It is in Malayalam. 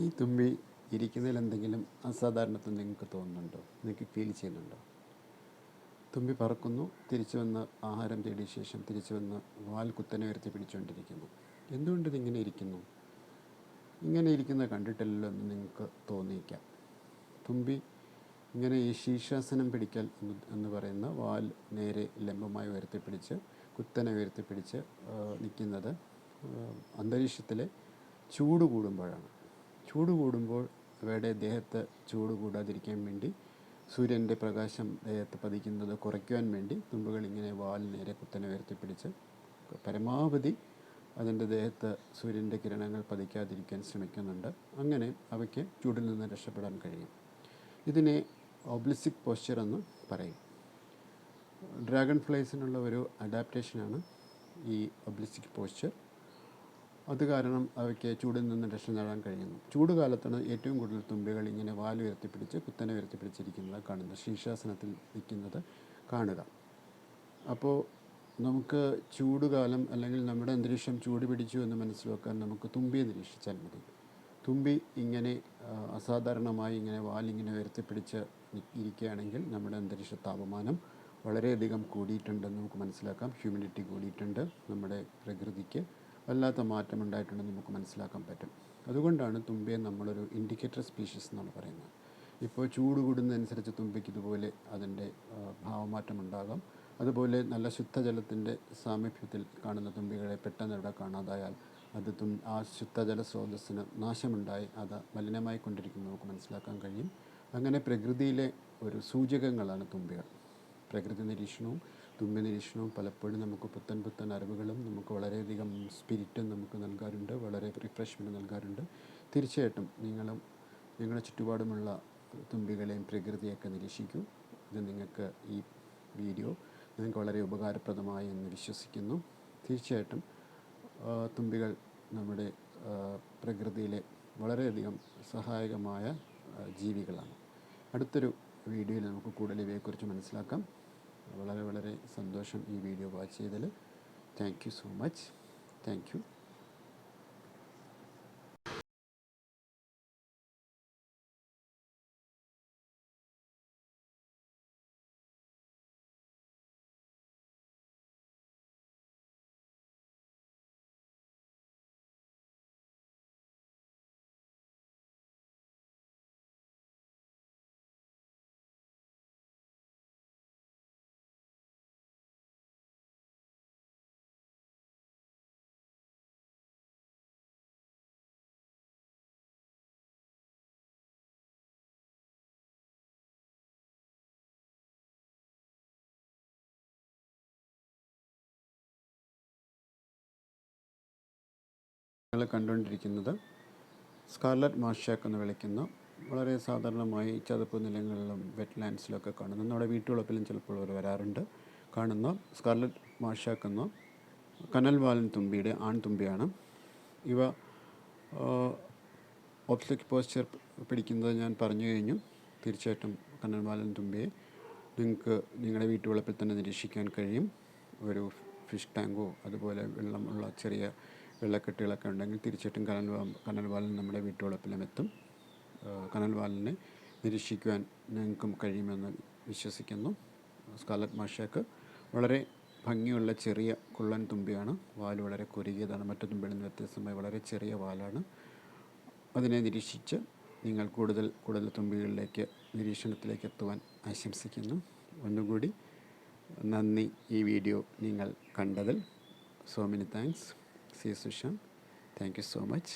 ഈ തുമ്പി ഇരിക്കുന്നതിൽ എന്തെങ്കിലും അസാധാരണത്വം നിങ്ങൾക്ക് തോന്നുന്നുണ്ടോ? നിങ്ങൾക്ക് ഫീൽ ചെയ്യുന്നുണ്ടോ? തുമ്പി പറക്കുന്നു തിരിച്ചു വന്ന് ആഹാരം തേടിയ ശേഷം തിരിച്ചു വന്ന് വാൽ കുത്തനെ ഉയർത്തി പിടിച്ചുകൊണ്ടിരിക്കുന്നു. എന്തുകൊണ്ട് ഇതിങ്ങനെ ഇരിക്കുന്നു? ഇങ്ങനെ ഇരിക്കുന്നത് കണ്ടിട്ടില്ലല്ലോ എന്ന് നിങ്ങൾക്ക് തോന്നിയിക്കാം. തുമ്പി ഇങ്ങനെ ഈ ശീർഷാസനം പിടിക്കൽ എന്ന് പറയുന്ന വാൽ നേരെ ലംബമായി ഉയർത്തിപ്പിടിച്ച് കുത്തനെ ഉയർത്തിപ്പിടിച്ച് നിൽക്കുന്നത് അന്തരീക്ഷത്തിലെ ചൂട് കൂടുമ്പോഴാണ്. ചൂട് കൂടുമ്പോൾ അവയുടെ ദേഹത്ത് ചൂട് കൂടാതിരിക്കാൻ വേണ്ടി സൂര്യന്റെ പ്രകാശം ദേഹത്ത് പതിക്കുന്നത് കുറയ്ക്കുവാൻ വേണ്ടി തുമ്പുകൾ ഇങ്ങനെ വാൽ നേരെ കുത്തനെ ഉയർത്തിപ്പിടിച്ച് പരമാവധി അതിന്റെ ദേഹത്ത് സൂര്യന്റെ കിരണങ്ങൾ പതിക്കാതിരിക്കാൻ ശ്രമിക്കുന്നുണ്ട്. അങ്ങനെ അവയ്ക്ക് ചൂടിൽ നിന്ന് രക്ഷപ്പെടാൻ കഴിയും. ഇതിനെ ഒബ്ലിസിക് പോസ്ചർ എന്ന് പറയും. ഡ്രാഗൺ ഫ്ലൈസിനുള്ള ഒരു അഡാപ്റ്റേഷനാണ് ഈ ഒബ്ലിസിക് പോസ്ചർ അത് കാരണം അവയ്ക്ക് ചൂടിൽ നിന്ന് രക്ഷ നേടാൻ കഴിയുന്നു. ചൂട് കാലത്താണ് ഏറ്റവും കൂടുതൽ തുമ്പികൾ ഇങ്ങനെ വാൽ ഉയർത്തിപ്പിടിച്ച് കുത്തനെ ഉയർത്തിപ്പിടിച്ചിരിക്കുന്നത് കാണുന്നത്. ശീർഷാസനത്തിൽ നിൽക്കുന്നത് കാണുക. അപ്പോൾ നമുക്ക് ചൂടുകാലം അല്ലെങ്കിൽ നമ്മുടെ അന്തരീക്ഷം ചൂട് പിടിച്ചു എന്ന് മനസ്സിലാക്കാൻ നമുക്ക് തുമ്പിയെ നിരീക്ഷിച്ചാൽ മതി. തുമ്പി ഇങ്ങനെ അസാധാരണമായി ഇങ്ങനെ വാലിങ്ങനെ ഉയർത്തിപ്പിടിച്ച് ഇരിക്കുകയാണെങ്കിൽ നമ്മുടെ അന്തരീക്ഷ താപമാനം വളരെയധികം കൂടിയിട്ടുണ്ടെന്ന് നമുക്ക് മനസ്സിലാക്കാം. ഹ്യൂമിഡിറ്റി കൂടിയിട്ടുണ്ട് നമ്മുടെ പ്രകൃതിക്ക്. വല്ലാത്ത മാറ്റം ഉണ്ടായിട്ടുണ്ടെന്ന് നമുക്ക് മനസ്സിലാക്കാൻ പറ്റും. അതുകൊണ്ടാണ് തുമ്പയെ നമ്മളൊരു ഇൻഡിക്കേറ്റർ സ്പീഷീസ് എന്നാണ് പറയുന്നത്. ഇപ്പോൾ ചൂട് കൂടുന്നതനുസരിച്ച് തുമ്പയ്ക്ക് ഇതുപോലെ അതിന്റെ ഭാവമാറ്റം ഉണ്ടാകാം അതുപോലെ നല്ല ശുദ്ധജലത്തിന്റെ സാമീപ്യത്തിൽ കാണുന്ന തുമ്പികളെ പെട്ടെന്ന് ഇവിടെ കാണാതായാൽ അത് തും ആ ശുദ്ധജല സ്രോതസ്സിന് നാശമുണ്ടായി അത് മലിനമായി കൊണ്ടിരിക്കുന്നത് നമുക്ക് മനസ്സിലാക്കാൻ കഴിയും. അങ്ങനെ പ്രകൃതിയിലെ ഒരു സൂചകങ്ങളാണ് തുമ്പികൾ. പ്രകൃതി നിരീക്ഷണവും തുമ്പി നിരീക്ഷണവും പലപ്പോഴും നമുക്ക് പുത്തൻ പുത്തൻ അറിവുകളും നമുക്ക് വളരെയധികം സ്പിരിറ്റും നമുക്ക് നൽകാറുണ്ട് വളരെ റിഫ്രഷ്മെന്റ് നൽകാറുണ്ട്. തീർച്ചയായിട്ടും നിങ്ങളും നിങ്ങളുടെ ചുറ്റുപാടുമുള്ള തുമ്പികളെയും പ്രകൃതിയൊക്കെ നിരീക്ഷിക്കൂ. ഇത് നിങ്ങൾക്ക് ഈ വീഡിയോ നിങ്ങൾക്ക് വളരെ ഉപകാരപ്രദമായി എന്ന് വിശ്വസിക്കുന്നു. തീർച്ചയായിട്ടും തുമ്പികൾ നമ്മുടെ പ്രകൃതിയിലെ വളരെയധികം സഹായകമായ ജീവികളാണ്. അടുത്തൊരു വീഡിയോയിൽ നമുക്ക് കൂടുതൽ ഇവയെക്കുറിച്ച് മനസ്സിലാക്കാം. വളരെ വളരെ സന്തോഷം ഈ വീഡിയോ വാച്ച് ചെയ്തതിൽ. Thank you so much thank you നിങ്ങൾ കണ്ടുകൊണ്ടിരിക്കുന്നത് സ്കാർലറ്റ് മാഷാക്ക് എന്ന് വിളിക്കുന്ന വളരെ സാധാരണമായി ചതുപ്പ് നിലങ്ങളിലും വെറ്റ് ലാൻഡ്സിലൊക്കെ കാണുന്ന നമ്മുടെ വീട്ടുവളപ്പിലും ചിലപ്പോൾ അവർ വരാറുണ്ട്. കാണുന്ന സ്കാർലറ്റ് മാഷാക്ക് എന്ന കനൽ വാലൻ തുമ്പിയുടെ ആൺതുമ്പിയാണ് ഇവ ഓപ്സിക് പോസ്ചർ പിടിക്കുന്നത് ഞാൻ പറഞ്ഞു കഴിഞ്ഞു. തീർച്ചയായിട്ടും കനൽ വാലൻ തുമ്പിയെ നിങ്ങൾക്ക് നിങ്ങളുടെ വീട്ടുവളപ്പിൽ തന്നെ നിരീക്ഷിക്കാൻ കഴിയും. ഒരു ഫിഷ് ടാങ്കോ അതുപോലെ വെള്ളമുള്ള ചെറിയ വെള്ളക്കെട്ടുകളൊക്കെ ഉണ്ടെങ്കിൽ തീർച്ചയായിട്ടും കനൽ കനൽവാലൻ നമ്മുടെ വീട്ടുവളപ്പിലും എത്തും കനൽവാലിനെ നിരീക്ഷിക്കുവാൻ ഞങ്ങൾക്കും കഴിയുമെന്ന് വിശ്വസിക്കുന്നു. സ്കാലറ്റ് മാഷക്ക് വളരെ ഭംഗിയുള്ള ചെറിയ കുള്ളൻ തുമ്പിയാണ്. വാൽ വളരെ കുരുകിയതാണ് മറ്റു തുമ്പികളിൽ നിന്ന് വ്യത്യസ്തമായി വളരെ ചെറിയ വാലാണ്. അതിനെ നിരീക്ഷിച്ച് നിങ്ങൾ കൂടുതൽ കൂടുതൽ തുമ്പികളിലേക്ക് നിരീക്ഷണത്തിലേക്ക് എത്തുവാൻ ആശംസിക്കുന്നു. ഒന്നുകൂടി നന്ദി ഈ വീഡിയോ നിങ്ങൾ കണ്ടതിൽ. So many thanks C Sushan thank you so much